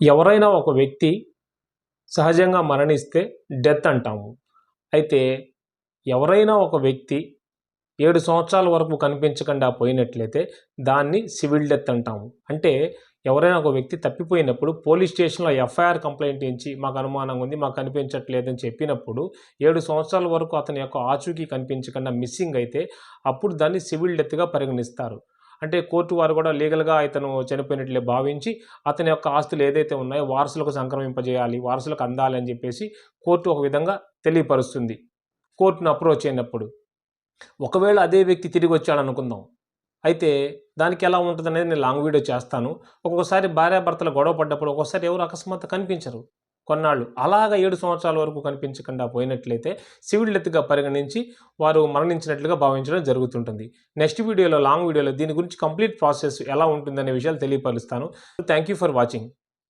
ఎవరైనా ఒక వ్యక్తి సహజంగా మరణిస్తే డెత్ అంటాము. అయితే ఎవరైనా ఒక వ్యక్తి ఏడు సంవత్సరాల వరకు కనిపించకుండా పోయినట్లయితే దాన్ని సివిల్ డెత్ అంటాము. అంటే ఎవరైనా ఒక వ్యక్తి తప్పిపోయినప్పుడు పోలీస్ స్టేషన్లో ఎఫ్ఐఆర్ కంప్లైంట్ ఇచ్చి మాకు అనుమానం ఉంది మాకు కనిపించట్లేదని చెప్పినప్పుడు ఏడు సంవత్సరాల వరకు అతని యొక్క ఆచూకీ కనిపించకుండా మిస్సింగ్ అయితే అప్పుడు దాన్ని సివిల్ డెత్గా పరిగణిస్తారు. అంటే కోర్టు వారు కూడా లీగల్గా ఇతను చనిపోయినట్లే భావించి అతని యొక్క ఆస్తులు ఏదైతే ఉన్నాయో వారసులకు సంక్రమింపజేయాలి వారసులకు అందాలి అని చెప్పేసి కోర్టు ఒక విధంగా తెలియపరుస్తుంది. కోర్టును అప్రోచ్ అయినప్పుడు. ఒకవేళ అదే వ్యక్తి తిరిగి వచ్చాడనుకుందాం అయితే దానికి ఎలా ఉంటుంది అనేది నేను లాంగ్ వీడియో చేస్తాను. ఒక్కొక్కసారి భార్యాభర్తలు గొడవ పడ్డప్పుడు ఒక్కొక్కసారి ఎవరు అకస్మాత్తు కనిపించరు. కొన్నాళ్ళు. అలాగ ఏడు సంవత్సరాల వరకు కనిపించకుండా పోయినట్లయితే సివిల్ డెత్గా పరిగణించి వారు మరణించినట్లుగా భావించడం జరుగుతుంటుంది. నెక్స్ట్ వీడియోలో లాంగ్ వీడియోలో దీని గురించి కంప్లీట్ ప్రాసెస్ ఎలా ఉంటుందనే విషయాలు తెలియపరుస్తాను. Thank you for watching.